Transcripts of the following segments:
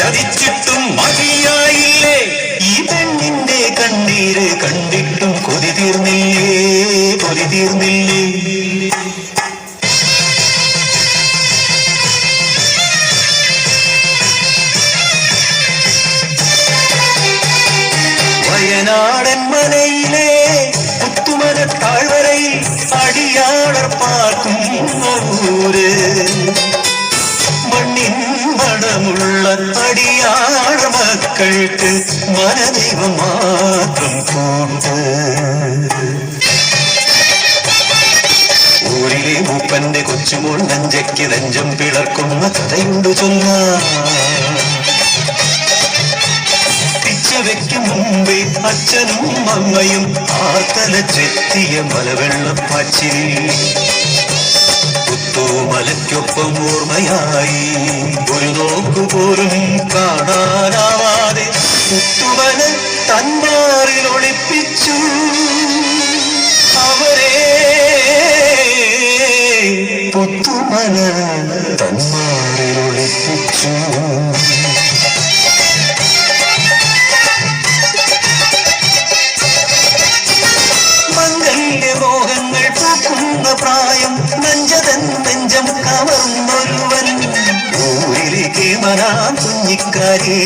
ചതിച്ചിട്ടും മതിയായില്ലേ? ഈ പെണ്ണിന്റെ കണ്ണീര് കണ്ടിട്ടും കൊതി തീർന്നില്ലേ? കൊതി തീർന്നില്ലേ? മക്കൾക്ക് മനദൈവം മാത്രം കൂട്ട് ഊരിലെ മൂപ്പന്റെ കൊച്ചുമോൾ നെഞ്ചയ്ക്ക് നെഞ്ചം പിളർക്കുന്ന കഥയുണ്ട് ചൊല്ല പിച്ച വെക്കും മുമ്പേ അച്ഛനും അമ്മയും ആർത്തലച്ചെത്തിയ മലവെള്ളപ്പാച്ചിൽ. പുത്തുമലയ്ക്കൊപ്പം ഓർമ്മയായി. ഒരു നോക്കു പോലും കാണാനാവാതെ പുത്തുമല തന്മാറിൽ ഒളിപ്പിച്ചു. അവരെ പുത്തുമല തന്മാറിൽ ഒളിപ്പിച്ചു. മംഗല്യ മോഹങ്ങൾ പൂക്കുന്ന പ്രായം നെഞ്ചതൻ നെഞ്ചം ഊരിലേക്ക് മനാം കുഞ്ഞിക്കാരി.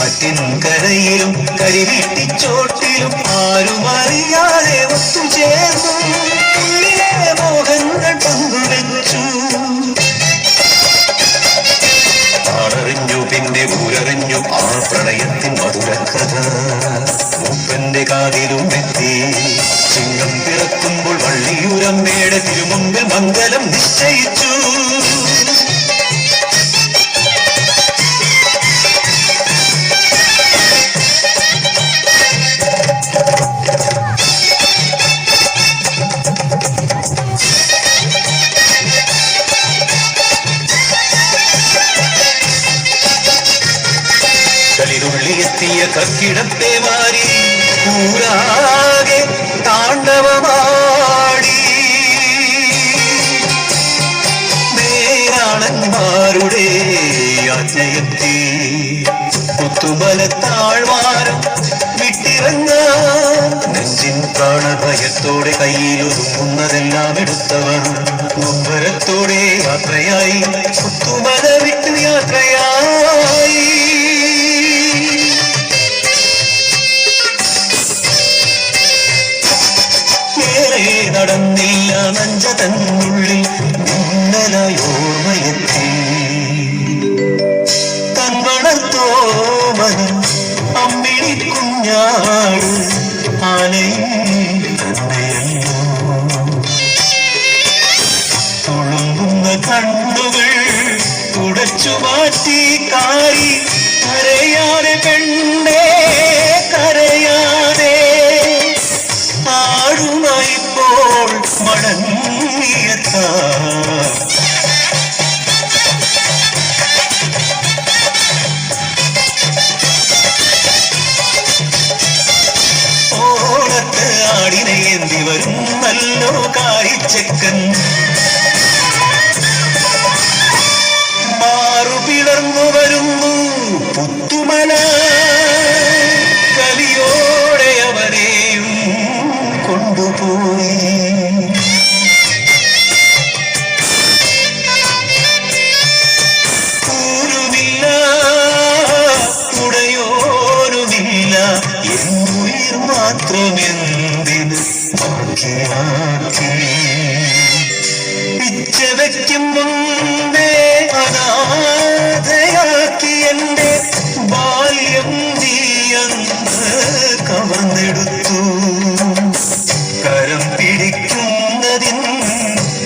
ആറ്റിൻ കരയിലും കരിവീട്ടിച്ചോട്ടിലും ആരും അറിയാതെ ഒത്തുചേർന്നു മോഹങ്ങൾ പങ്കുവെച്ചു. ആണറിഞ്ഞു പിന്നെ ഊരറിഞ്ഞു ആ പ്രണയത്തിൻ മധുരക്കഥ മൂപ്പന്റെ കാതിലും എത്തി. ചിങ്ങം പിറക്കുമ്പോൾ വള്ളിയൂരമ്മയുടെ തിരുമുമ്പിൽ മംഗലം നിശ്ചയിച്ചു. കക്കിടത്തെ മാറി കൂടാകെ താണ്ഡവമാടി. നേരാണന്മാരുടെ യാജ്ഞയെത്തി പുത്തുമല താഴ്വാരം വിട്ടിറങ്ങാൻ നെഞ്ചിൻ പ്രാണഭയത്തോടെ കയ്യിലൊതുങ്ങുന്നതെല്ലാം എടുത്തവർ മുമ്പരത്തോടെ യാത്രയായി. പുത്തുമല വിട്ടു യാത്രയായി. തന്നുള്ളിൽ മിന്നലായോർമ്മയെത്തി തൻവളർത്തോമനം അമ്മിണി കുഞ്ഞാട് ആനയും തുളുമ്പുന്ന കണ്ണുകൾ തുടച്ചു മാറ്റി കായി കരയാതെ പെണ്ണേ കരയാതെ. ആടുമായിപ്പോൾ മടങ്ങിയെത്താ ഓണത്ത് ആടിനെ എന്തി വരും നല്ലോ കാഴ്ചക്കൻ മാറു പിളർന്നു വരുന്നു പുത്തുമല. കലിയോടെ അവരെയും കൊണ്ടുപോയി. പിച്ച വയ്ക്കും മുമ്പേ അനാഥയാക്കി എന്റെ ബാല്യം നീയന്ന് കവർന്നെടുത്തു. കരം പിടിക്കുന്നതിൻ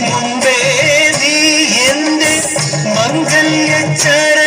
മുമ്പേ നീ എന്റെ മംഗല്യച്ചര